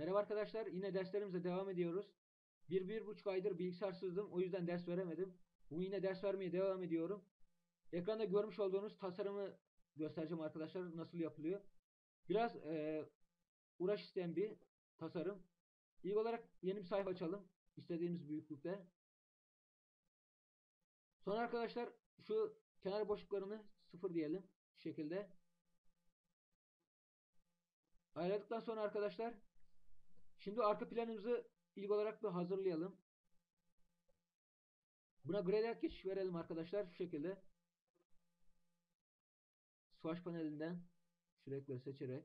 Merhaba arkadaşlar, yine derslerimize devam ediyoruz. Bir, bir buçuk aydır bilgisayarsızdım, o yüzden ders veremedim. Bu yine ders vermeye devam ediyorum. Ekranda görmüş olduğunuz tasarımı göstereceğim arkadaşlar, nasıl yapılıyor. Biraz e, uğraş isteyen bir tasarım. İlk olarak yeni bir sayfa açalım, istediğimiz büyüklükte. Sonra arkadaşlar, şu kenar boşluklarını sıfır diyelim, şekilde. Ayarladıktan sonra arkadaşlar, Şimdi arka planımızı ilk olarak bir hazırlayalım. Buna gradient geçiş verelim arkadaşlar şu şekilde. Swatch panelinden şu renkleri seçerek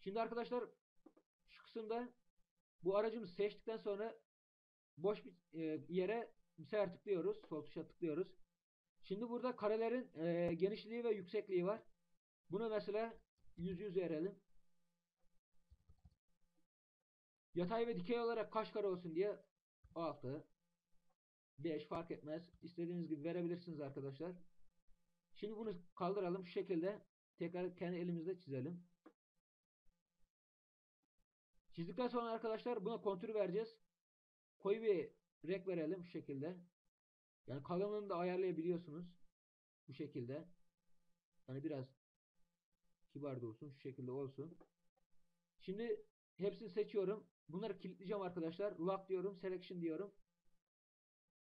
Şimdi arkadaşlar şu kısımda bu aracımızı seçtikten sonra boş bir e, yere misal tıklıyoruz. Sol tuşa tıklıyoruz. Şimdi burada karelerin e, genişliği ve yüksekliği var. Bunu mesela 100 100 verelim. Yatay ve dikey olarak kaç kare olsun diye 6 5 fark etmez. İstediğiniz gibi verebilirsiniz arkadaşlar. Şimdi bunu kaldıralım şu şekilde. Tekrar kendi elimizde çizelim. Çizdikten sonra arkadaşlar buna kontür vereceğiz. Koyu bir renk verelim şu şekilde. Yani kalınlığını da ayarlayabiliyorsunuz. Bu şekilde. Yani biraz kibar da olsun. Şu şekilde olsun. Şimdi hepsini seçiyorum. Bunları kilitleyeceğim arkadaşlar. Lock diyorum. Selection diyorum.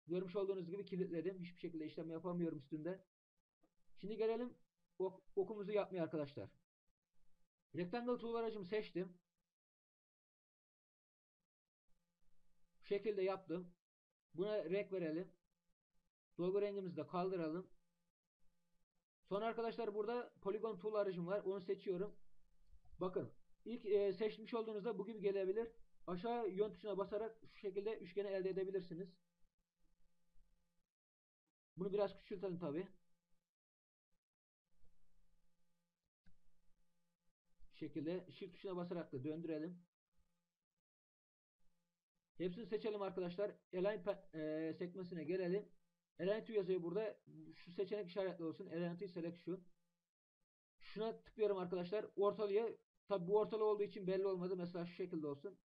Görmüş olduğunuz gibi kilitledim. Hiçbir şekilde işlem yapamıyorum üstünde. Şimdi gelelim ok okumuzu yapmaya arkadaşlar. Rectangle tool aracımı seçtim. Bu şekilde yaptım. Buna renk verelim. Dolgu rengimizi de kaldıralım. Sonra arkadaşlar burada Polygon Tool aracım var. Onu seçiyorum. Bakın ilk e, seçmiş olduğunuzda bu gibi gelebilir. Aşağı yön tuşuna basarak şu şekilde üçgeni elde edebilirsiniz. Bunu biraz küçültelim tabi. Şekilde Shift tuşuna basarak da döndürelim. Hepsini seçelim arkadaşlar. Align e, sekmesine gelelim. Element yazıyor burada. Şu seçenek işaretli olsun. Element Selection. Şuna tıklıyorum arkadaşlar. Ortalıya. Tabi bu ortalı olduğu için belli olmadı. Mesela şu şekilde olsun.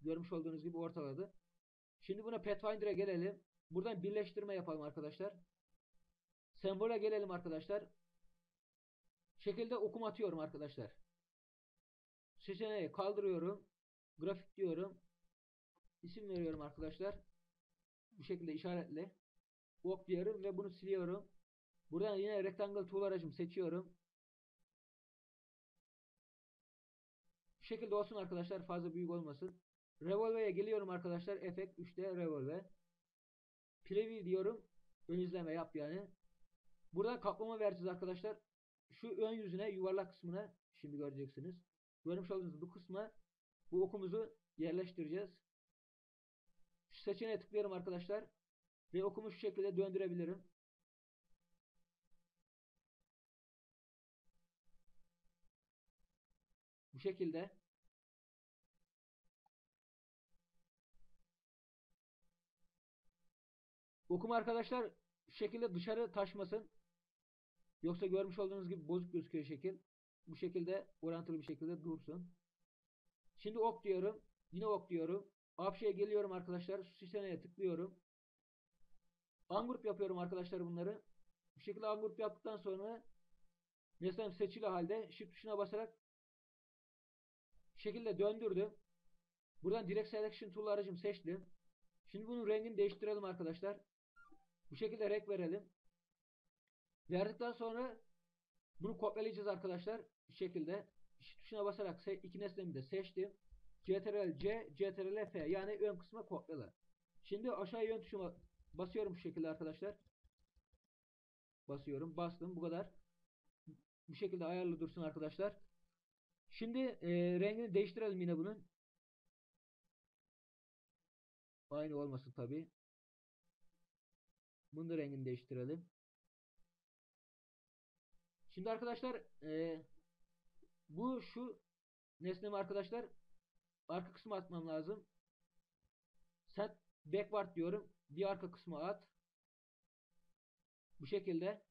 Görmüş olduğunuz gibi ortaladı. Şimdi buna Pathfinder'a gelelim. Buradan birleştirme yapalım arkadaşlar. Sembole gelelim arkadaşlar. Şekilde okum atıyorum arkadaşlar. Seçeneği kaldırıyorum. Grafik diyorum. İsim veriyorum arkadaşlar. Bu şekilde işaretle ok diyorum ve bunu siliyorum. Buradan yine rectangle tool aracımı seçiyorum. Bu şekilde olsun arkadaşlar. Fazla büyük olmasın. Revolve'ye geliyorum arkadaşlar. Efekt 3'te Revolve. Preview diyorum. Ön izleme yap yani. Buradan kaplama vereceğiz arkadaşlar. Şu ön yüzüne yuvarlak kısmına şimdi göreceksiniz. Görmüş olduğunuz bu kısma bu okumuzu yerleştireceğiz. Şu seçeneğe tıklıyorum arkadaşlar. Ve okumu şu şekilde döndürebilirim. Bu şekilde. Okum arkadaşlar şekilde dışarı taşmasın. Yoksa görmüş olduğunuz gibi bozuk gözüküyor şekil. Bu şekilde orantılı bir şekilde dursun. Şimdi ok diyorum. Yine ok diyorum. Option'a geliyorum arkadaşlar. Şu seçeneğe tıklıyorum. Ungroup yapıyorum arkadaşlar bunları. Bu şekilde ungroup yaptıktan sonra nesnem seçili halde shift tuşuna basarak şekilde döndürdüm. Buradan direct selection tool aracımı seçtim. Şimdi bunun rengini değiştirelim arkadaşlar. Bu şekilde renk verelim. Verdikten sonra bunu kopyalayacağız arkadaşlar. Bu şekilde shift tuşuna basarak iki nesnemi de seçtim. Ctrl C, Ctrl F yani ön kısma kopyala. Şimdi aşağı yön tuşuma Basıyorum bu şekilde arkadaşlar. Basıyorum. Bastım. Bu kadar. Bu şekilde ayarlı dursun arkadaşlar. Şimdi e, rengini değiştirelim yine bunun. Aynı olmasın tabi. Bunun da rengini değiştirelim. Şimdi arkadaşlar e, bu şu nesnemi arkadaşlar arka kısmı atmam lazım. Set backward diyorum bir arka kısma at. Bu şekilde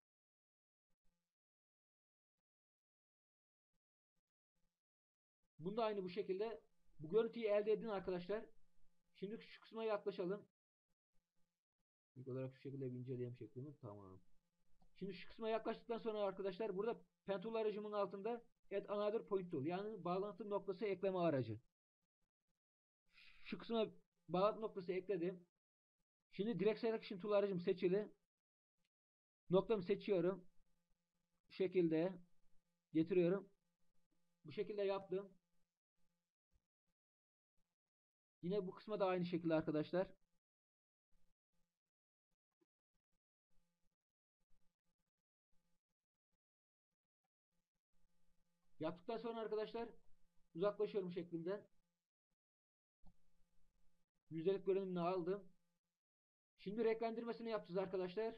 Bunda aynı bu şekilde bu görüntüyü elde edin arkadaşlar. Şimdi şu kısma yaklaşalım. İlk olarak şu şekilde bir inceleyelim şeklini. Tamam. Şimdi şu kısma yaklaştıktan sonra arkadaşlar burada pentol aracımın altında add another point tool yani bağlantı noktası ekleme aracı. Şu kısma bağlantı noktası ekledim. Şimdi direct selection tool aracım seçili. Noktamı seçiyorum. Bu şekilde getiriyorum. Bu şekilde yaptım. Yine bu kısma da aynı şekilde arkadaşlar. Yaptıktan sonra arkadaşlar uzaklaşıyorum şeklinde. Yüzdelik görünümünü aldım. Şimdi renklendirmesini yapacağız arkadaşlar.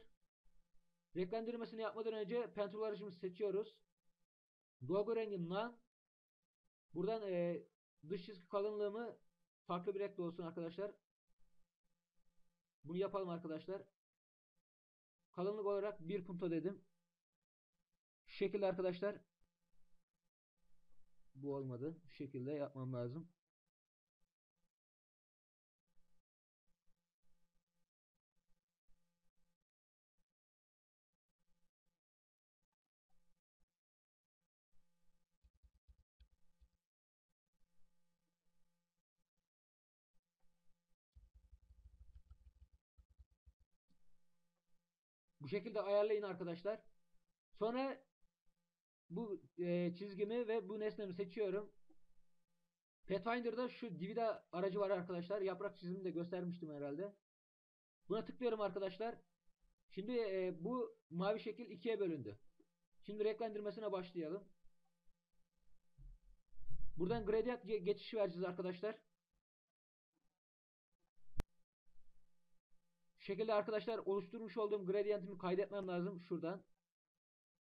Renklendirmesini yapmadan önce pentul aracımızı seçiyoruz. Logo rengimden buradan e, dış çizgi kalınlığımı farklı bir renkte olsun arkadaşlar. Bunu yapalım arkadaşlar. Kalınlık olarak bir punto dedim. Şu şekilde arkadaşlar. Bu olmadı. Şu şekilde yapmam lazım. Bu şekilde ayarlayın arkadaşlar. Sonra bu e, çizgimi ve bu nesnemi seçiyorum. Pathfinder'da şu Divida aracı var arkadaşlar. Yaprak çizimini de göstermiştim herhalde. Buna tıklıyorum arkadaşlar. Şimdi e, bu mavi şekil ikiye bölündü. Şimdi renklendirmesine başlayalım. Buradan gradient ge- geçişi vereceğiz arkadaşlar. Şekilde arkadaşlar oluşturmuş olduğum gradientimi kaydetmem lazım şuradan.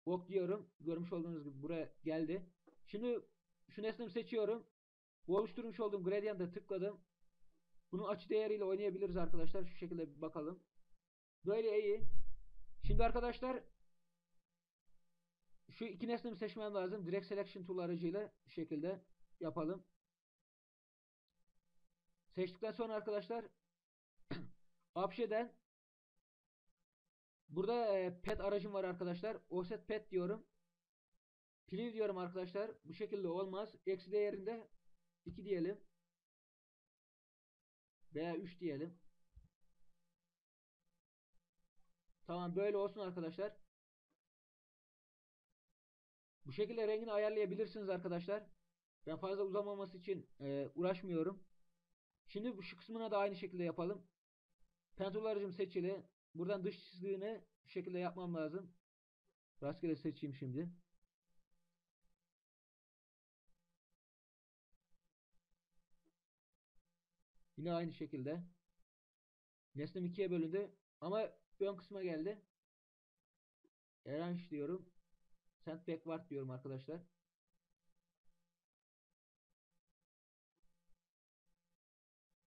Ok diyorum. Görmüş olduğunuz gibi buraya geldi. Şimdi şu nesnemi seçiyorum. Bu oluşturmuş olduğum gradient'e tıkladım. Bunun açı değeriyle oynayabiliriz arkadaşlar. Şu şekilde bir bakalım. Böyle iyi. Şimdi arkadaşlar şu iki nesnemi seçmem lazım. Direct Selection Tool aracıyla şu şekilde yapalım. Seçtikten sonra arkadaşlar Option'den burada e, pet aracım var arkadaşlar. Offset pet diyorum. Preview diyorum arkadaşlar. Bu şekilde olmaz. Eksi değerinde 2 diyelim. Veya 3 diyelim. Tamam böyle olsun arkadaşlar. Bu şekilde rengini ayarlayabilirsiniz arkadaşlar. Ben fazla uzamaması için e, uğraşmıyorum. Şimdi bu şu kısmına da aynı şekilde yapalım. Aracım seçili. Buradan dış çizgiğini şu şekilde yapmam lazım. Rastgele seçeyim şimdi. Yine aynı şekilde. Nesnem ikiye bölündü. Ama ön kısma geldi. Arrange diyorum. Send backward diyorum arkadaşlar.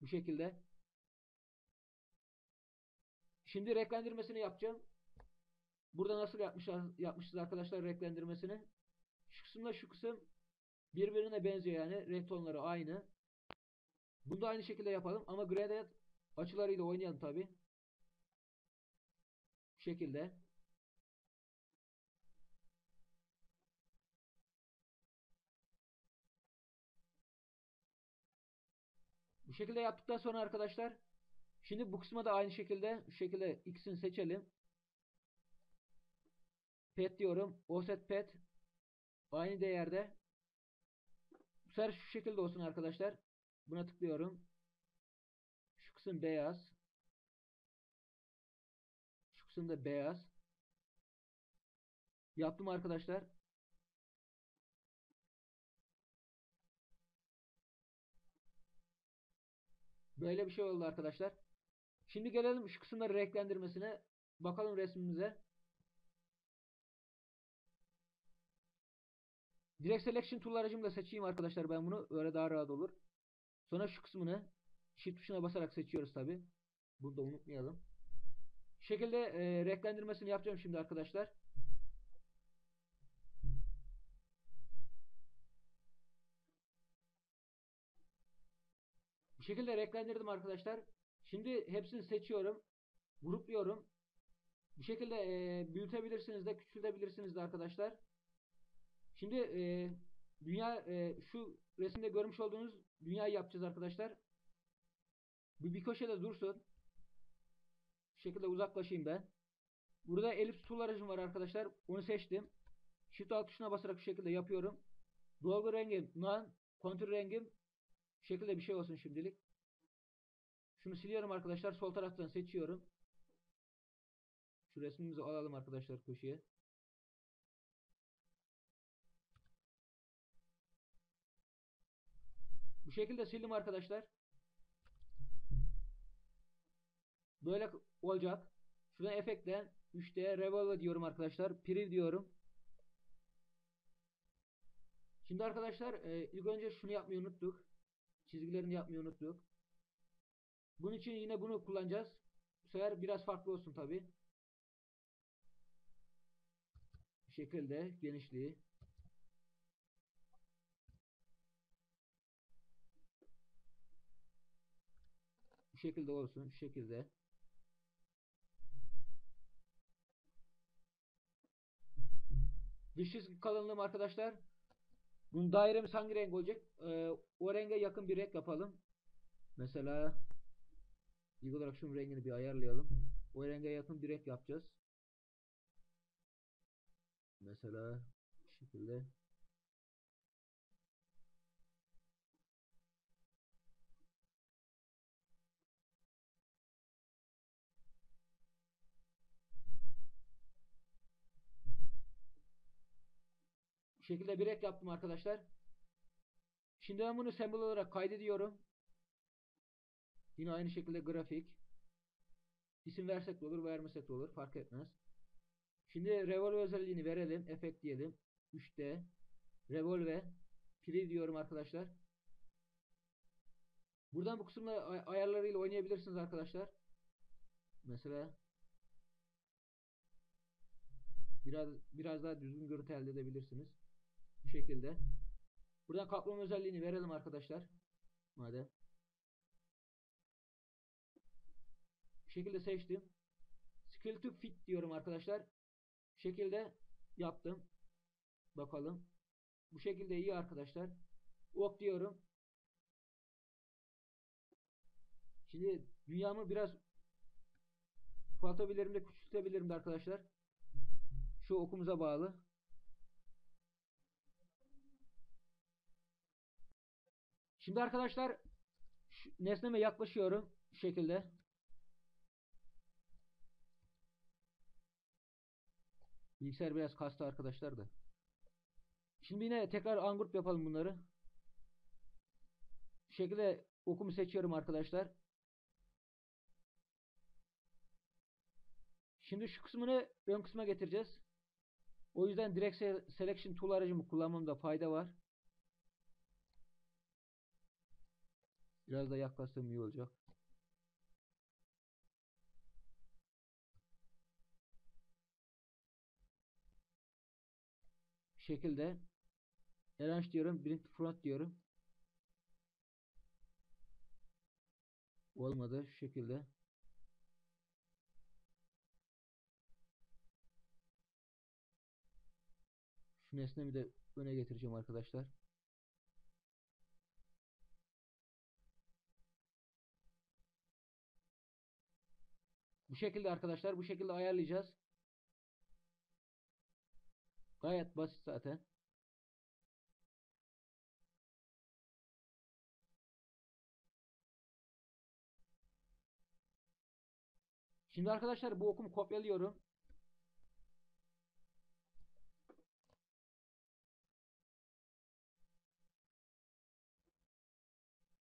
Bu şekilde. Şimdi renklendirmesini yapacağım. Burada nasıl yapmışlar, yapmışız arkadaşlar renklendirmesini. Şu kısımla şu kısım birbirine benziyor yani. Renk tonları aynı. Bunu da aynı şekilde yapalım ama gradient açılarıyla oynayalım tabi. Bu şekilde. Bu şekilde yaptıktan sonra arkadaşlar şimdi bu kısma da aynı şekilde şu şekilde x'ini seçelim. Pet diyorum. Offset pet aynı değerde. Bu sefer şu şekilde olsun arkadaşlar. Buna tıklıyorum. Şu kısım beyaz. Şu kısım da beyaz. Yaptım arkadaşlar. Böyle bir şey oldu arkadaşlar. Şimdi gelelim şu kısımları renklendirmesine. Bakalım resmimize. Direct Selection Tool aracımla seçeyim arkadaşlar ben bunu. Öyle daha rahat olur. Sonra şu kısmını Shift tuşuna basarak seçiyoruz tabi. Bunu da unutmayalım. Şekilde e, renklendirmesini yapacağım şimdi arkadaşlar. Bu şekilde renklendirdim arkadaşlar. Şimdi hepsini seçiyorum. Grupluyorum. Bu şekilde e, büyütebilirsiniz de küçültebilirsiniz de arkadaşlar. Şimdi e, dünya e, şu resimde görmüş olduğunuz dünyayı yapacağız arkadaşlar. Bu bir köşede dursun. Bu şekilde uzaklaşayım ben. Burada elips tool var arkadaşlar. Onu seçtim. Shift alt tuşuna basarak şu şekilde yapıyorum. Dolgu rengim none. Kontür rengim şu şekilde bir şey olsun şimdilik. Şunu siliyorum arkadaşlar. Sol taraftan seçiyorum. Şu resmimizi alalım arkadaşlar köşeye. Bu şekilde sildim arkadaşlar. Böyle olacak. Şuradan efektten 3D Revolve diyorum arkadaşlar. Preview diyorum. Şimdi arkadaşlar e, ilk önce şunu yapmayı unuttuk. Çizgilerini yapmayı unuttuk. Bunun için yine bunu kullanacağız. Bu sefer biraz farklı olsun tabi. Şekilde genişliği. Bu şekilde olsun. Şu şekilde. Dış çizgi kalınlığım arkadaşlar. Bunun dairemiz hangi renk olacak? Ee, o renge yakın bir renk yapalım. Mesela ilk olarak şunun rengini bir ayarlayalım. O renge yakın bir renk yapacağız. Mesela bu şekilde. Bu şekilde bir renk yaptım arkadaşlar. Şimdi ben bunu symbol olarak kaydediyorum. Yine aynı şekilde grafik. İsim versek de olur, vermesek de olur. Fark etmez. Şimdi revolve özelliğini verelim. Efekt diyelim. 3D. Revolve. Preview diyorum arkadaşlar. Buradan bu kısımda ay- ayarlarıyla oynayabilirsiniz arkadaşlar. Mesela biraz biraz daha düzgün görüntü elde edebilirsiniz. Bu şekilde. Buradan kaplama özelliğini verelim arkadaşlar. Madem. Şekilde seçtim. Skill to fit diyorum arkadaşlar. Bu şekilde yaptım. Bakalım. Bu şekilde iyi arkadaşlar. Ok diyorum. Şimdi dünyamı biraz ufaltabilirim de küçültebilirim de arkadaşlar. Şu okumuza bağlı. Şimdi arkadaşlar nesneme yaklaşıyorum şu şekilde. Bilgisayar biraz kastı arkadaşlar da. Şimdi yine tekrar ungroup yapalım bunları. Şu şekilde okumu seçiyorum arkadaşlar. Şimdi şu kısmını ön kısma getireceğiz. O yüzden direkt se- selection tool aracımı kullanmamda fayda var. Biraz da yaklaşsam iyi olacak. Şekilde arrange diyorum, bring to front diyorum. Olmadı şu şekilde. Şu nesnemi de öne getireceğim arkadaşlar. Bu şekilde arkadaşlar bu şekilde ayarlayacağız. Gayet basit zaten. Şimdi arkadaşlar bu okumu kopyalıyorum.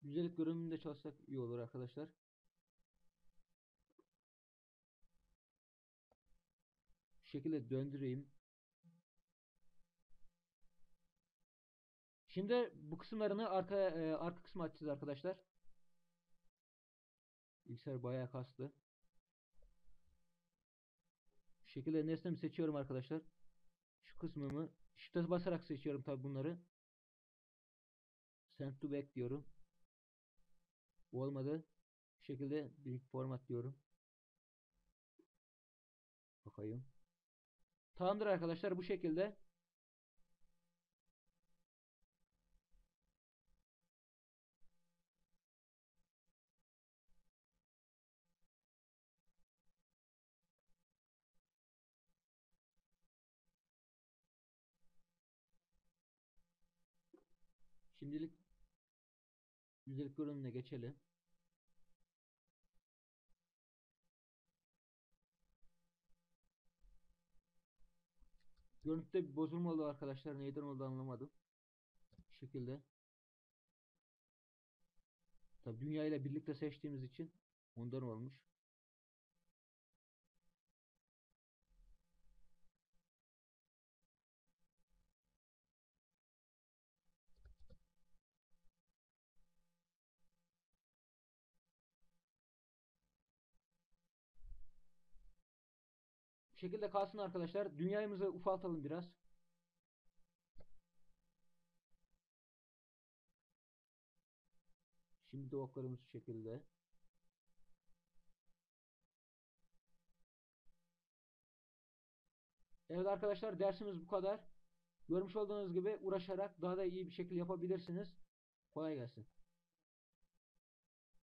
Güzellik görünümünde çalışsak iyi olur arkadaşlar. Şu şekilde döndüreyim. Şimdi bu kısımlarını arka e, arka kısmı açacağız arkadaşlar. Bilgisayar bayağı kastı. Şu şekilde nesnemi seçiyorum arkadaşlar. Şu kısmımı shift'e basarak seçiyorum tabi bunları. Send to back diyorum. Olmadı. Bu şekilde bir format diyorum. Bakayım. Tamamdır arkadaşlar bu şekilde. Şimdilik yüzdelik görünümüne geçelim. Görüntüde bir bozulma oldu arkadaşlar. Neyden oldu anlamadım. Bu şekilde. Tabi dünya ile birlikte seçtiğimiz için ondan olmuş. Şekilde kalsın arkadaşlar. Dünyamızı ufaltalım biraz. Şimdi oklarımız şu şekilde. Evet arkadaşlar dersimiz bu kadar. Görmüş olduğunuz gibi uğraşarak daha da iyi bir şekilde yapabilirsiniz. Kolay gelsin.